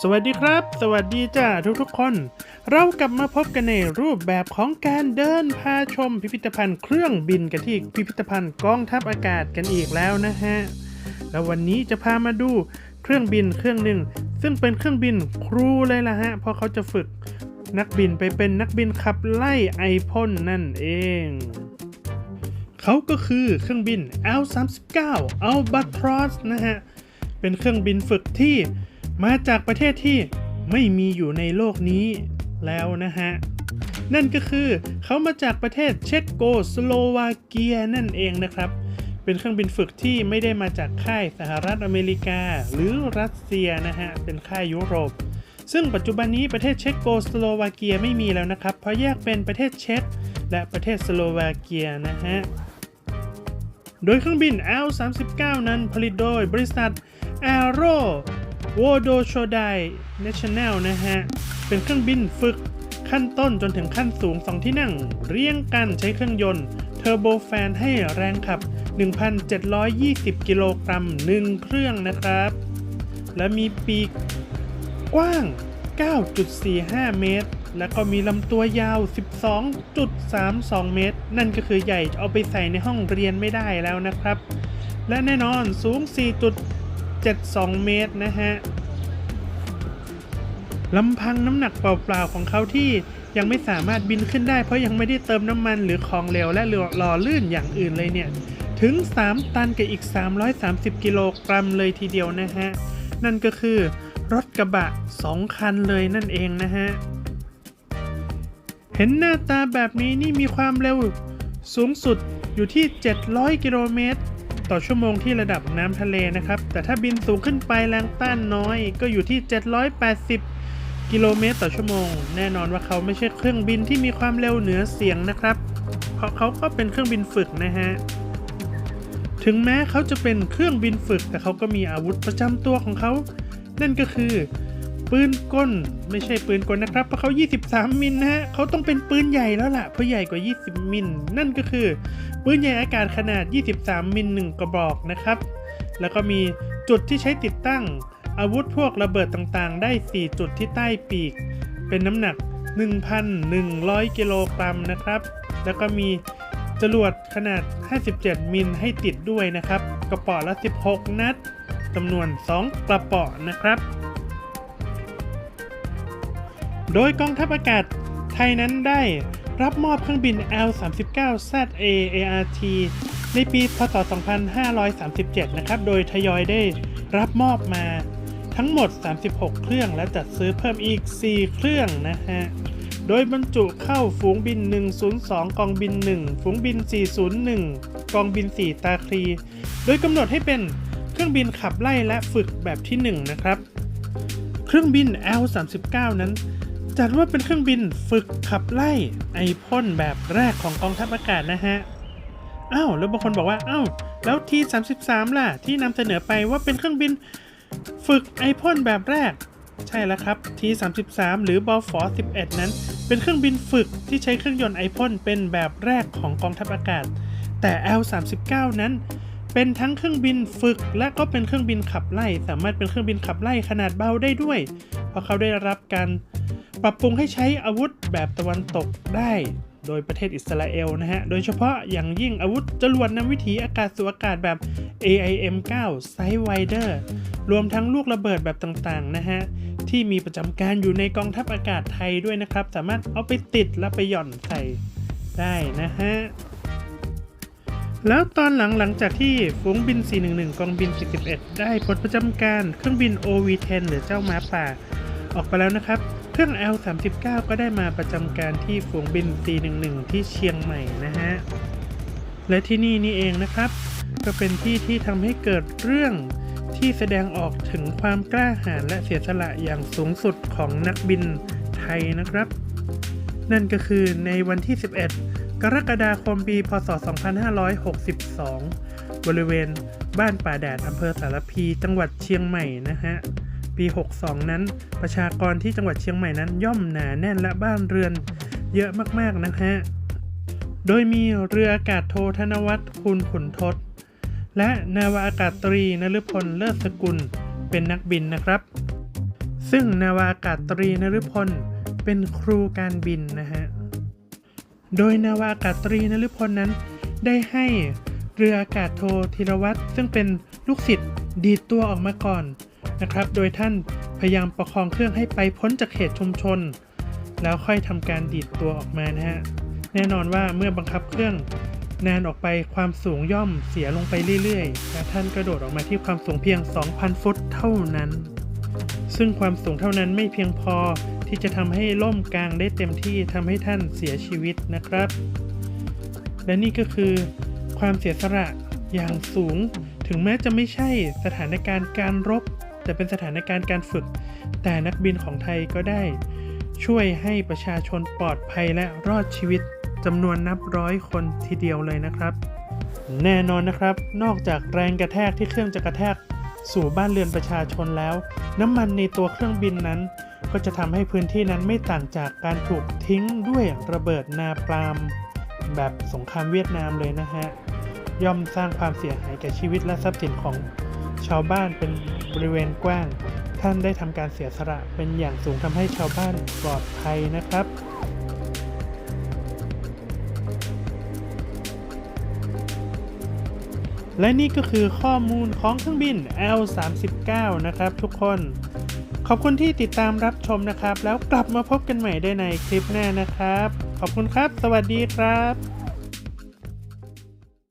สวัสดีครับ สวัสดีจ้าทุกๆคน เรากลับมาพบกันในรูปแบบของการเดินพาชมพิพิธภัณฑ์เครื่องบินกันที่พิพิธภัณฑ์กองทัพอากาศกันอีกแล้วนะฮะ แล้ววันนี้จะพามาดูเครื่องบินเครื่องหนึ่ง ซึ่งเป็นเครื่องบินครูเลยล่ะฮะ เพราะเขาจะฝึกนักบินไปเป็นนักบินขับไล่ไอพ่นนั่นเอง เขาก็คือเครื่องบิน L39 Albatross นะฮะ เป็นเครื่องบินฝึกที่ มาจากประเทศที่ไม่มีอยู่ในโลกนี้แล้วนะฮะ นั่นก็คือเขามาจากประเทศเช็กโกสโลวาเกียนั่นเองนะครับ เป็นเครื่องบินฝึกที่ไม่ได้มาจากค่ายสหรัฐอเมริกา หรือรัสเซียนะฮะ เป็นค่ายยุโรป ซึ่งปัจจุบันนี้ประเทศเช็กโกสโลวาเกียไม่มีแล้วนะครับ เพราะแยกเป็นประเทศเช็กและประเทศสโลวาเกียนะฮะ โดยเครื่องบิน L39 นั้นผลิตโดยบริษัท Aero w o d o s h o d a i National นะฮะ เป็นเครื่องบินฝึกขั้นต้นจนถึงขั้นสูง 2 ที่นั่ง เรียงกันใช้เครื่องยนต์เทอร์โบแฟนให้แรงขับ 1,720 กิโลกรัม1เครื่องนะครับ และมีปีกกว้าง 9.45 เมตร แล้วก็มีลำตัวยาว 12.32 เมตร นั่นก็คือใหญ่เอาไปใส่ในห้องเรียนไม่ได้แล้วนะครับ และแน่นอนสูง 72 เมตรนะฮะลำพังน้ำหนักเปล่าๆของเขาที่ยังไม่สามารถบินขึ้นได้เพราะยังไม่ได้เติมน้ำมันหรือของเหลวและหล่อลื่นอย่างอื่นเลยเนี่ย ถึง 3 ตันกับอีก 330 กิโลกรัมเลยทีเดียวนะฮะ นั่นก็คือรถกระบะ 2 คันเลยนั่นเองนะฮะ เห็นหน้าตาแบบนี้นี่มีความเร็วสูงสุดอยู่ที่ 700 กิโลเมตร ต่อชั่วโมงที่ระดับน้ำทะเลนะครับ แต่ถ้าบินสูงขึ้นไปแรงต้านน้อยก็อยู่ที่ 780 กิโลเมตรต่อชั่วโมง แน่นอนว่าเขาไม่ใช่เครื่องบินที่มีความเร็วเหนือเสียงนะครับ เพราะเขาก็เป็นเครื่องบินฝึกนะฮะ ถึงแม้เขาจะเป็นเครื่องบินฝึก แต่เขาก็มีอาวุธประจำตัวของเขา นั่นก็คือ ปืนกลไม่ใช่ปืนกลนะครับเพราะเขา 23 มิลนะฮะเขาต้องเป็นปืนใหญ่แล้วล่ะเพราะใหญ่กว่า 20 มิลนั่นก็คือ ปืนใหญ่อากาศขนาด 23 มิล1กระบอกนะครับ แล้วก็มีจุดที่ใช้ติดตั้ง อาวุธพวกระเบิดต่างๆ ได้ 4 จุดที่ใต้ปีก เป็นน้ำหนัก 1,100 กิโลกรัมนะครับ แล้วก็มีจรวดขนาด 57 มิลให้ติดด้วยนะครับ กระป๋อละ 16 นัดจำนวน 2 กระป๋อนะครับ โดยกองทัพอากาศไทยนั้นได้รับมอบเครื่องบิน L39ZA ART ในปีพศ 2537 นะครับ โดยทยอยได้รับมอบมาทั้งหมด 36 เครื่องและจัดซื้อเพิ่มอีก 4 เครื่องนะฮะ โดยบรรจุเข้าฝูงบิน 102 กองบิน 1 ฝูงบิน 401 กองบิน 4 ตาครีโดยกำหนดให้เป็นเครื่องบินขับไล่และฝึกแบบที่ 1 นะครับ เครื่องบิน L39 นั้น จัดว่าเป็นเครื่องบินฝึกขับไล่ไอพ่นแบบแรกของกองทัพอากาศนะฮะอ้าวแล้วบางคนบอกว่าอ้าวแล้วที33ล่ะ ที่นำเสนอไปว่าเป็นเครื่องบินฝึกไอพ่นแบบแรก ใช่แล้วครับที33หรือบอฟอ11 นั้น เป็นเครื่องบินฝึกที่ใช้เครื่องยนต์ไอพ่นเป็นแบบแรกของกองทัพอากาศ แต่ L39 นั้นเป็นทั้งเครื่องบินฝึกและก็เป็นเครื่องบินขับไล่ สามารถเป็นเครื่องบินขับไล่ขนาดเบาได้ด้วย เพราะเขาได้รับการ ปรับปรุงให้ใช้อาวุธแบบตะวันตกได้โดยประเทศอิสราเอลนะฮะ โดยเฉพาะอย่างยิ่งอาวุธจรวดนำวิถีอากาศสู่อากาศแบบ AIM-9 Sidewinder รวมทั้งลูกระเบิดแบบต่างๆนะฮะ ที่มีประจำการอยู่ในกองทัพอากาศไทยด้วยนะครับ สามารถเอาไปติดและไปหย่อนใส่ได้นะฮะ แล้วตอนหลังหลังจากที่ฝูงบิน 411 กองบิน 41 ได้ปลดประจำการเครื่องบิน OV-10 หรือเจ้าม้าป่า ออกไปแล้วนะครับ เครื่อง L39 ก็ได้มาประจำการที่ฝูงบิน411 ที่เชียงใหม่นะฮะ และที่นี่นี่เองนะครับ ก็เป็นที่ที่ทำให้เกิดเรื่องที่แสดงออกถึงความกล้าหาญและเสียสละอย่างสูงสุดของนักบินไทยนะครับ นั่นก็คือในวันที่ 11 กรกฎาคมปี พศ 2562 บริเวณบ้านป่าแดดอำเภอสารพี จังหวัดเชียงใหม่นะฮะ ปี 62 นั้น ประชากรที่จังหวัดเชียงใหม่นั้นย่อมหนาแน่นและบ้านเรือนเยอะมากๆนะฮะ โดยมีเรืออากาศโทธนวัฒน์คุณขุนทศ และนาวาอากาศตรีนฤพลเลิศสกุลเป็นนักบินนะครับ ซึ่งนาวาอากาศตรีนฤพลเป็นครูการบินนะฮะ โดยนาวาอากาศตรีนฤพลนั้น ได้ให้เรืออากาศโทธีรวัตรซึ่งเป็นลูกศิษย์ดีดตัวออกมาก่อน นะครับ โดยท่านพยายามประคองเครื่องให้ไปพ้นจากเขตชุมชน แล้วค่อยทำการดีดตัวออกมานะฮะ แน่นอนว่าเมื่อบังคับเครื่องนานออกไปความสูงย่อมเสียลงไปเรื่อยๆและท่านกระโดดออกมาที่ความสูงเพียง 2,000 ฟุตเท่านั้น ซึ่งความสูงเท่านั้นไม่เพียงพอที่จะทำให้ล่มกลางได้เต็มที่ทำให้ท่านเสียชีวิตนะครับ และนี่ก็คือความเสียสละอย่างสูงถึงแม้จะไม่ใช่สถานการณ์การรบ แต่เป็นสถานการณ์การฝึก แต่นักบินของไทยก็ได้ ช่วยให้ประชาชนปลอดภัยและรอดชีวิตจำนวนนับร้อยคนทีเดียวเลยนะครับ แน่นอนนะครับ นอกจากแรงกระแทกที่เครื่องจะกระแทกสู่บ้านเรือนประชาชนแล้ว น้ำมันในตัวเครื่องบินนั้น ก็จะทำให้พื้นที่นั้นไม่ต่างจากการถูกทิ้งด้วยระเบิดนาปาล์มแบบสงครามเวียดนามเลยนะฮะย่อมสร้างความเสียหายแก่ชีวิตและทรัพย์สินของ ชาวบ้านเป็นบริเวณกว้าง ท่านได้ทำการเสียสละเป็นอย่างสูงทำให้ชาวบ้านปลอดภัยนะครับและนี่ก็คือข้อมูลของเครื่องบิน L39 นะครับทุกคน ขอบคุณที่ติดตามรับชมนะครับ แล้วกลับมาพบกันใหม่ได้ในคลิปหน้านะครับ ขอบคุณครับ สวัสดีครับ